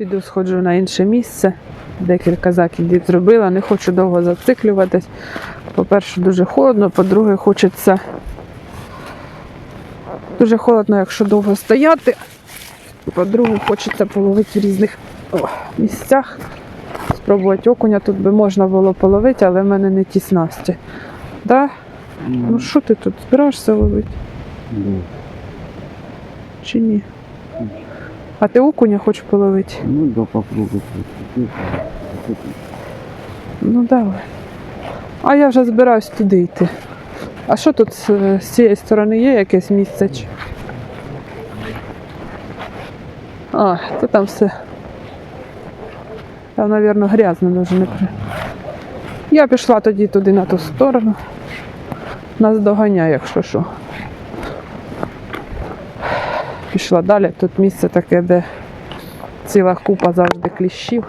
Піду сходжу на інше місце. Декілька закидів зробила, не хочу довго зациклюватись. По-перше, дуже холодно, по-друге, хочеться. Дуже холодно, якщо довго стояти. По-друге, хочеться половити в різних о, місцях. Спробувати окуня. Тут би можна було половити, але в мене не ті снасті. Да? Ну що ти тут збираєшся ловити? Чи ні? А ти окуня хочеш половити? Ну да, попробуй. Ну давай. А я вже збираюсь туди йти. А що тут з, з цієї сторони є якесь місце? А, то там все. Там, мабуть, грязно дуже не при. Я пішла тоді туди на ту сторону. Нас доганяє, якщо що. Пішла далі. Тут місце таке, де ціла купа завжди кліщів.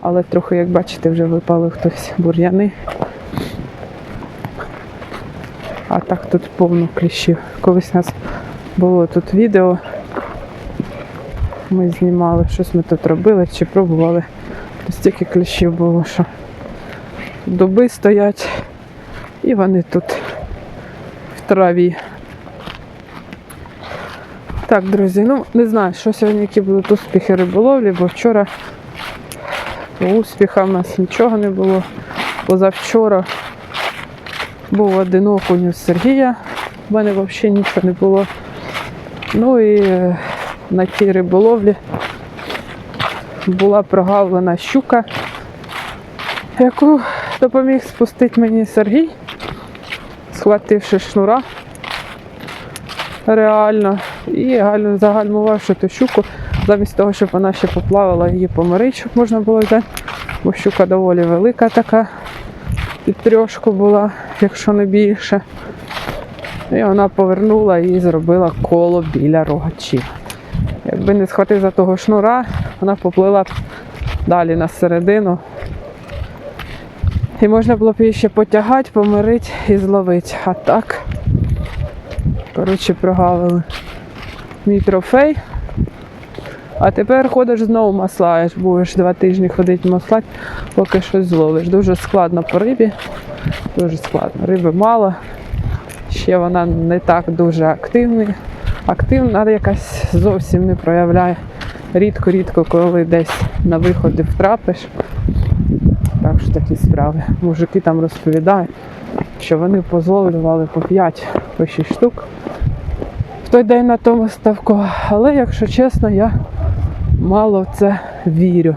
Але трохи, як бачите, вже випали хтось бур'яни. А так тут повно кліщів. Колись у нас було тут відео. Ми знімали, щось ми тут робили чи пробували. Тут стільки кліщів було, що дуби стоять і вони тут в траві. Так, друзі, ну не знаю, що сьогодні які будуть успіхи риболовлі, бо вчора Успіха в нас нічого не було. Позавчора був один окунь у Сергія, в мене взагалі нічого не було. Ну і е, на тій риболовлі була прогавлена щука, яку допоміг спустити мені Сергій, схвативши шнура реально і загальмувавши ту щуку, замість того, щоб вона ще поплавала, її помирити, щоб можна було взяти. Бо щука доволі велика така, під трьошку була, якщо не більше. І вона повернула і зробила коло біля рогачів. Якби не схватив за того шнура, вона поплила далі на середину. І можна було б її ще потягати, помирити і зловити. А так, коротше, прогавили мій трофей. А тепер ходиш знову маслаєш, будеш два тижні ходити маслати, поки щось зловиш. Дуже складно по рибі. Дуже складно. Риби мало. Ще вона не так дуже активна. Активна якась зовсім не проявляє. Рідко-рідко, коли десь на виходи втрапиш. Так що такі справи. Мужики там розповідають, що вони позловлювали по 5 по 6 штук в той день на тому ставку. Але, якщо чесно, я мало в це вірю.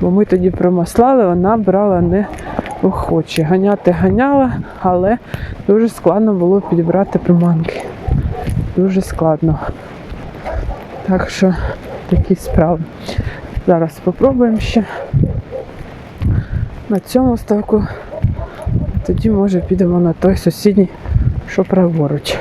Бо ми тоді промаслали, вона брала не охоче. Ганяти ганяла, але дуже складно було підібрати приманки. Дуже складно. Так що такі справи. Зараз спробуємо ще на цьому ставку. Тоді, може, підемо на той сусідній, що праворуч.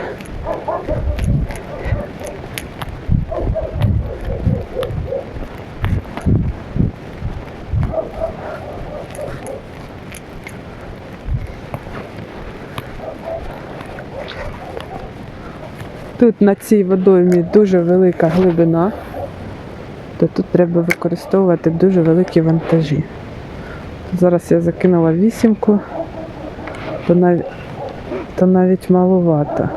Тут на цій водоймі дуже велика глибина, то тут треба використовувати дуже великі вантажі. Зараз я закинула вісімку, то навіть, то навіть маловато.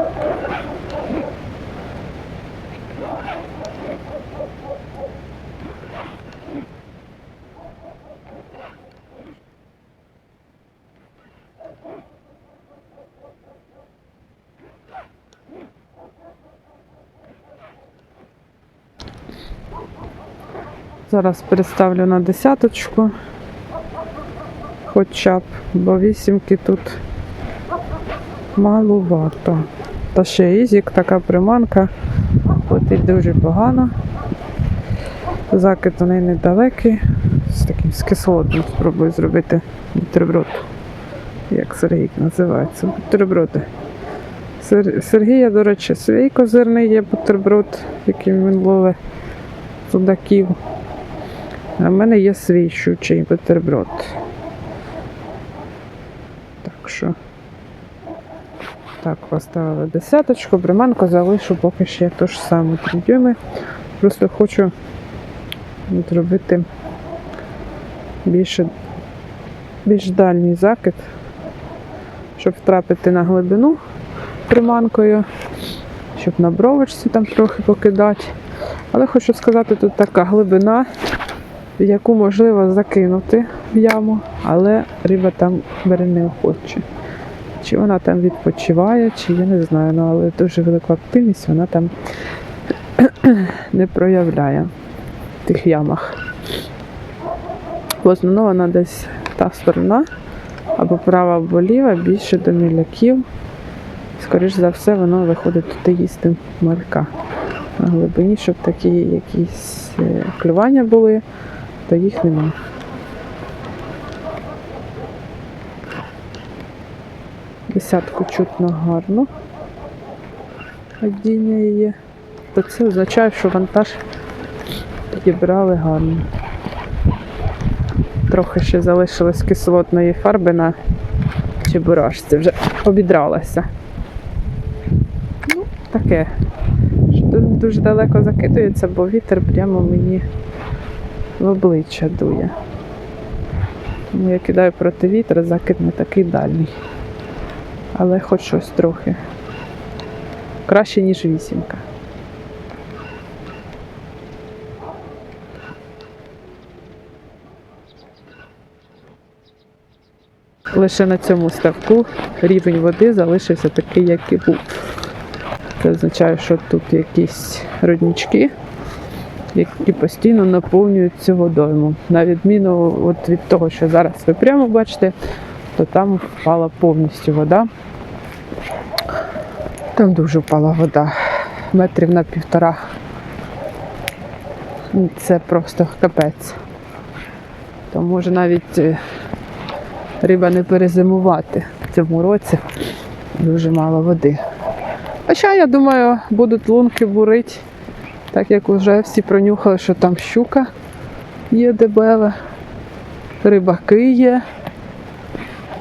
Зараз переставлю на десяточку. Хоча б, бо вісімки тут малувато. Та ще ізік, така приманка, летить дуже погано. Закид у неї недалекий. З таким з кислотним спробую зробити бутерброд. Як Сергій називається. Бутерброди. Сер- Сергія, до речі, свій козирний є бутерброд, яким він ловить судаків. А в мене є свій щучий бутерброд. Так що. Так, поставила десяточку, приманку залишу поки ще ту ж саму 3 дюйми. Просто хочу От робити більше, більш дальній закид, щоб втрапити на глибину приманкою, щоб на бровочці там трохи покидати. Але хочу сказати, тут така глибина, яку можливо закинути в яму, але риба там бере неохоче. Чи вона там відпочиває, чи я не знаю, ну, але дуже велику активність вона там не проявляє в тих ямах. В основному вона десь та сторона, або права, або ліва, більше до міляків. Скоріш за все, воно виходить туди їсти малька. На глибині, щоб такі якісь е, клювання були, то їх немає. Десятку чутно гарно. Падіння її. То це означає, що вантаж підібрали гарно. Трохи ще залишилось кислотної фарби на чебурашці, вже обідралася. Ну, таке. Дуже далеко закидується, бо вітер прямо мені в обличчя дує. Тому я кидаю проти вітру, закид не такий дальній. Але хоч щось трохи. Краще, ніж вісімка. Лише на цьому ставку рівень води залишився такий, як і був. Це означає, що тут якісь роднички, які постійно наповнюють цю водойму. На відміну от від того, що зараз ви прямо бачите, то там впала повністю вода. Там дуже впала вода. Метрів на півтора. Це просто капець. То може навіть е, риба не перезимувати в цьому році. Дуже мало води. Хоча, я думаю, будуть лунки бурити, так як вже всі пронюхали, що там щука є дебела, рибаки є.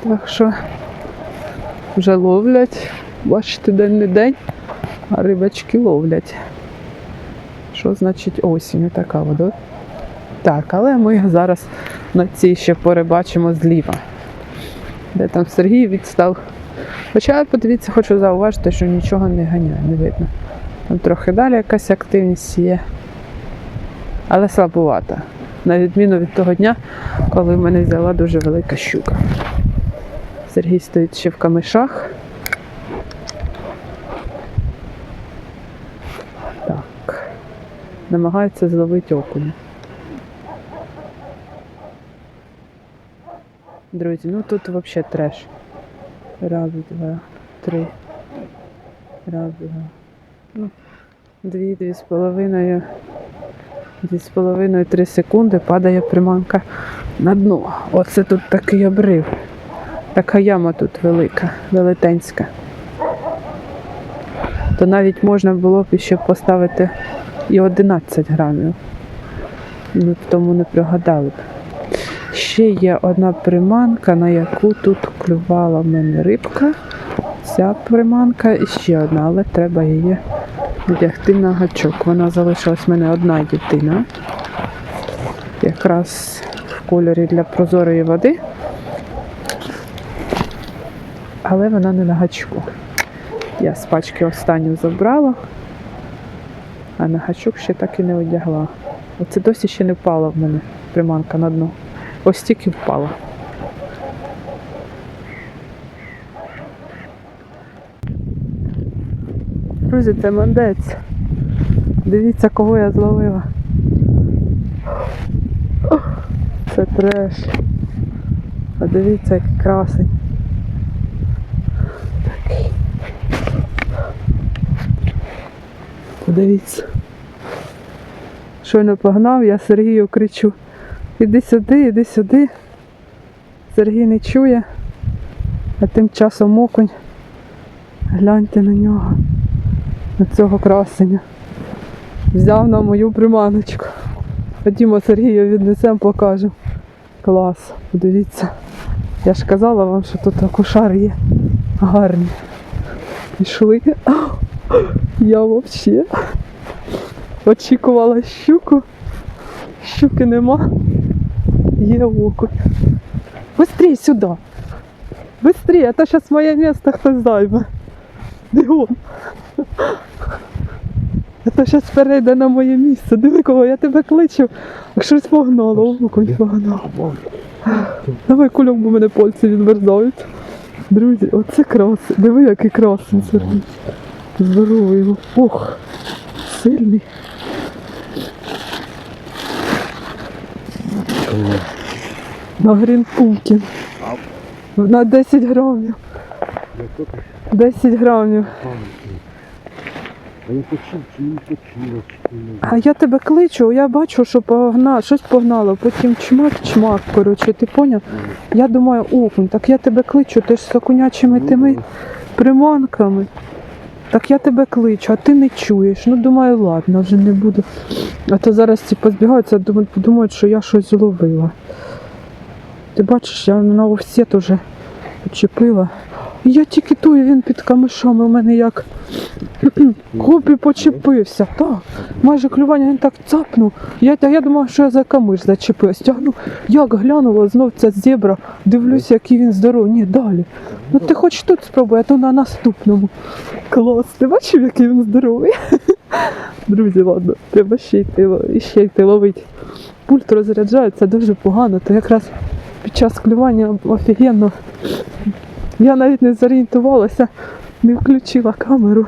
Так що вже ловлять. Бачите, день не день, а рибачки ловлять. Що значить осінь така вода? Так, але ми зараз на цій ще порибачимо зліва. Де там Сергій відстав. Хоча, подивіться, хочу зауважити, що нічого не ганяє, не видно. Трохи далі якась активність є. Але слабувата. На відміну від того дня, коли в мене взяла дуже велика щука. Сергій стоїть ще в камишах. Так. Намагається зловити окуня. Друзі, ну тут взагалі треш. Раз, два, три. Раз, два. Ну, дві, дві з половиною. Дві з половиною три секунди падає приманка на дно. Оце тут такий обрив. Така яма тут велика, велетенська. То навіть можна було б ще поставити і 11 грамів. Ми б тому не пригадали б. Ще є одна приманка, на яку тут клювала в мене рибка. Ця приманка і ще одна, але треба її вдягти на гачок. Вона залишилась в мене одна єдина. Якраз в кольорі для прозорої води. Але вона не на гачку. Я з пачки останню забрала, а на гачок ще так і не одягла. Оце досі ще не впала в мене приманка на дно. Ось тільки впала. Друзі, це мандець. Дивіться, кого я зловила. Це треш. А дивіться, який красень. Подивіться. Щойно погнав, я Сергію кричу. Іди сюди, іди сюди. Сергій не чує, а тим часом окунь. Гляньте на нього, цього красення. Взяв на мою приманочку. Ходімо Сергію віднесемо, покажемо. Клас, подивіться. Я ж казала вам, що тут акушари є. Гарні. Пішли. Я взагалі очікувала щуку. щуки нема. Є окунь. Быстрей сюди. Быстрей, а то зараз моє місце хтось займе. Бігом. А то зараз перейде на моє місце. Диви кого, я тебе кличу. А щось погнало, окунь погнав. Давай кульок, бо мене пальці відмерзають. Друзі, оце краси. Диви, який красний Сергій. Здоровий його. Ох, сильний. На Грінпункін. На 10 грамів. 10 грамів. А я почув, не почула. А я тебе кличу, я бачу, що погна, щось погнало, потім чмак-чмак, коротше, ти поняв? Я думаю, окунь, так я тебе кличу, ти ж з окунячими тими приманками. Так я тебе кличу, а ти не чуєш. Ну думаю, ладно, вже не буду. А то зараз ці позбігаються, думають, що я щось зловила. Ти бачиш, я на офсет уже почепила. Я тільки тую, він під камишами у мене як Копі почепився, так. Майже клювання він так цапнув. Я, я думав, що я за камиш зачепився. Тягну, як глянула, знов ця зебра, дивлюся, який він здоровий. Ні, далі. Ну ти хоч тут спробуй, а то на наступному. Клас, ти бачив, який він здоровий? Друзі, ладно, треба ще йти, ще йти ловити. Пульт розряджається дуже погано, то якраз під час клювання офігенно. Я навіть не зорієнтувалася, не включила камеру.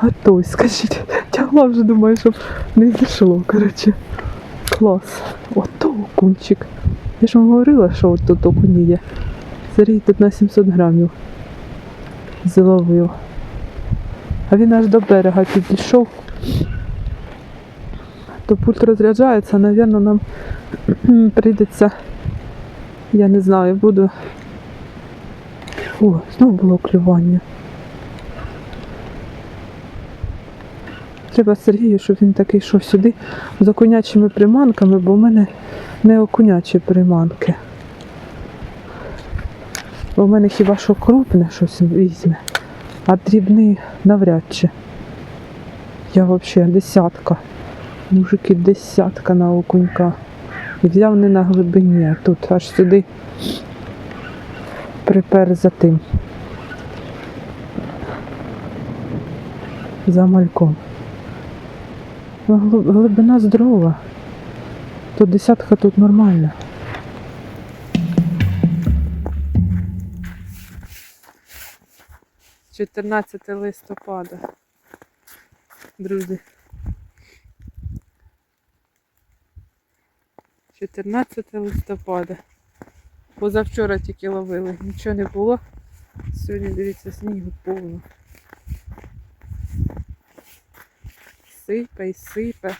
А той, скажіть, тягла вже думаю, щоб не зійшло, коротше. Клас. Ото окунчик. Я ж вам говорила, що от тут окуні є. Сергій тут на 700 грамів зловив. А він аж до берега підійшов. То пульт розряджається, напевно, нам прийдеться, я не знаю, буду. О, знову було клювання. Треба Сергію, щоб він такий йшов сюди з окунячими приманками, бо в мене не окунячі приманки. Бо в мене хіба що крупне щось візьме, а дрібний навряд чи. Я взагалі десятка. Мужики, десятка на окунька. Взяв не на глибині, а тут аж сюди припер за тим. За мальком. Ну, Глибина здорова. То десятка тут нормальна. Чотирнадцяте листопада. Друзі. 14 листопада. Позавчора тільки ловили, нічого не було. Сьогодні, дивіться, снігу повно. Сипе і сипе.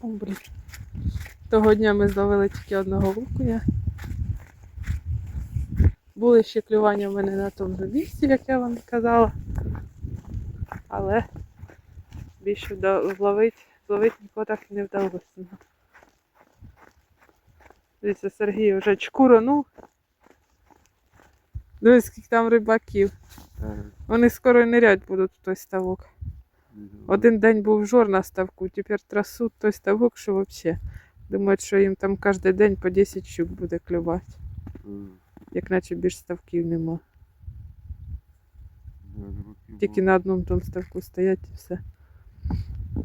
О, блін. Того дня ми зловили тільки одного окуня. Були ще клювання в мене на тому місці, як я вам казала. Але більше зловити, зловити нікого так і не вдалося. Дивіться, Сергій вже чкуронув. Дивись, скільки там рибаків. Вони скоро нирять будуть в той ставок. Один день був жор на ставку, тепер трасуть той ставок, що взагалі. Думають, що їм там кожен день по 10 щук буде клювати, як наче більш ставків нема. Тільки на одному тому ставку стоять і все.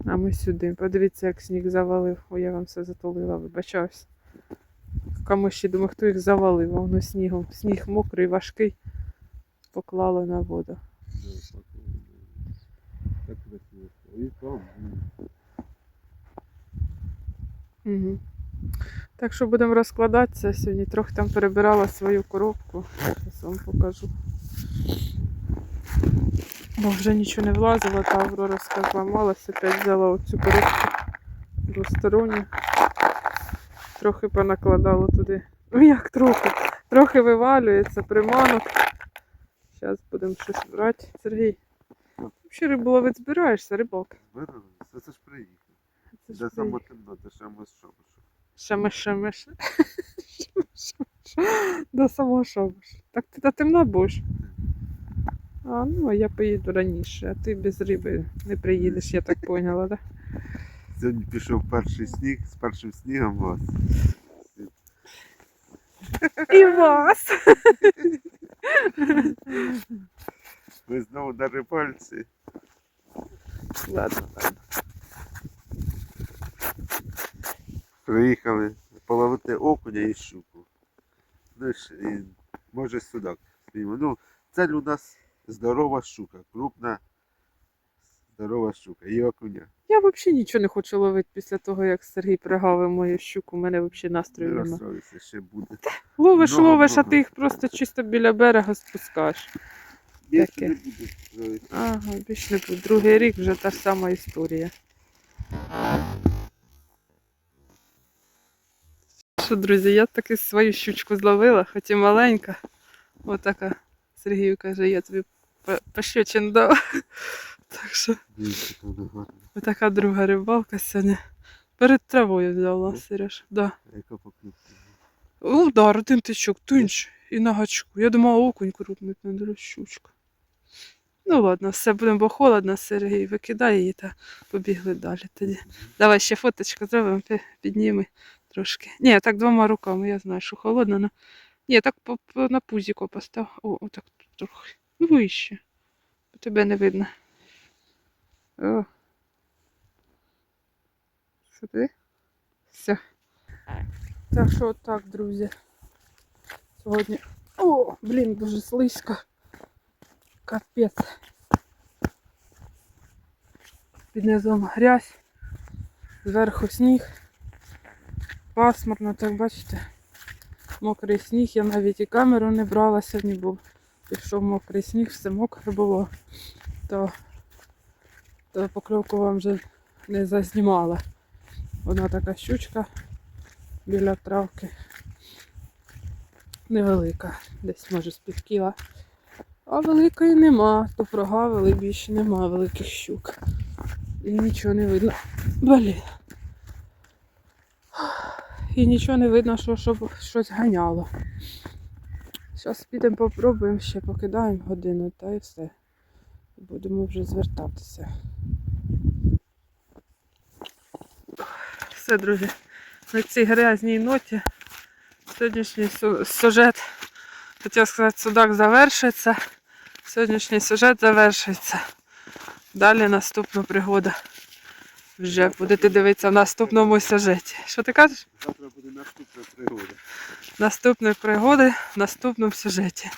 А ми сюди. Подивіться, як сніг завалив. Ой, я вам все затулила, вибачаюсь. Ще думаю, хто їх завалив, воно снігом. Сніг мокрий, важкий. Поклало на воду. Угу. Так що будемо розкладатися сьогодні. Трохи там перебирала свою коробку. Зараз вам покажу. Бо вже нічого не влазило, та Аврора зламалася, опять взяла оцю коробку двосторонню. Трохи понакладала туди. Ну як трохи? Трохи вивалюється, приманок. Зараз будемо щось брати. Сергій, взагалі риболовець збираєшся, рибак. Збирали? Це, це ж приїхав. Це ж Де саме темно, де ми що? Шемеш, шемеш. До самого шабаш. Так ти та темно будеш. А, ну, а я поїду раніше, а ти без риби не приїдеш, я так поняла, да? Сьогодні пішов перший сніг, з першим снігом вас. І вас. Ми знову на рибальці. Ладно, ладно. Приїхали половити окуня і щуку. Ну, і може судак. Ну, це у нас здорова щука, крупна, здорова щука і окуня. Я взагалі нічого не хочу ловити після того, як Сергій пригавив мою щуку. У мене взагалі настрою немає. ще буде. Ловиш, Много, ловиш, а ти їх просто чисто біля берега спускаєш. Більше Таке. не буде. Ага, більш не буде. Другий рік вже та ж сама історія. Що, друзі, я таки свою щучку зловила, хоч і маленька. Отака. Сергію каже, я тобі по- пощечин дав. Так що отака друга рибалка сьогодні. Перед травою взяла, Сереж. Да. Яка поклювка. Удар, один тичок, тинч і на гачку. Я думала, окунь крупнуть на дорож щучку. Ну ладно, все будемо, бо холодно, Сергій викидає її та побігли далі тоді. Давай ще фоточку зробимо, пі- підніми трошки. Ні, так двома руками, я знаю, що холодно, но... Ні, так на пузіко постав. О, отак трохи. Вище. Тебе не видно. О. Ти? Все. Так що отак, друзі. Сьогодні. О, блін, дуже слизько. Капець. Під низом грязь, зверху сніг. Пасмурно, так бачите. Мокрий сніг, я навіть і камеру не брала сьогодні, бо пішов мокрий сніг, все мокре було, то покривку вам вже не зазнімала. Вона така щучка біля травки. Невелика, десь може з пів кіла. А великої нема, то прогавили більше нема великих щук. І нічого не видно. Блін. І нічого не видно, що щоб щось ганяло. Зараз підемо попробуємо ще покидаємо годину та і все. Будемо вже звертатися. Все, друзі, на цій грязній ноті сьогоднішній сюжет, хотів сказати, судак завершиться. Сьогоднішній сюжет завершується. Далі наступна пригода. Вже будете дивитися в наступному сюжеті. Що ти кажеш? Завтра буде наступна пригода. Наступні пригоди в наступному сюжеті.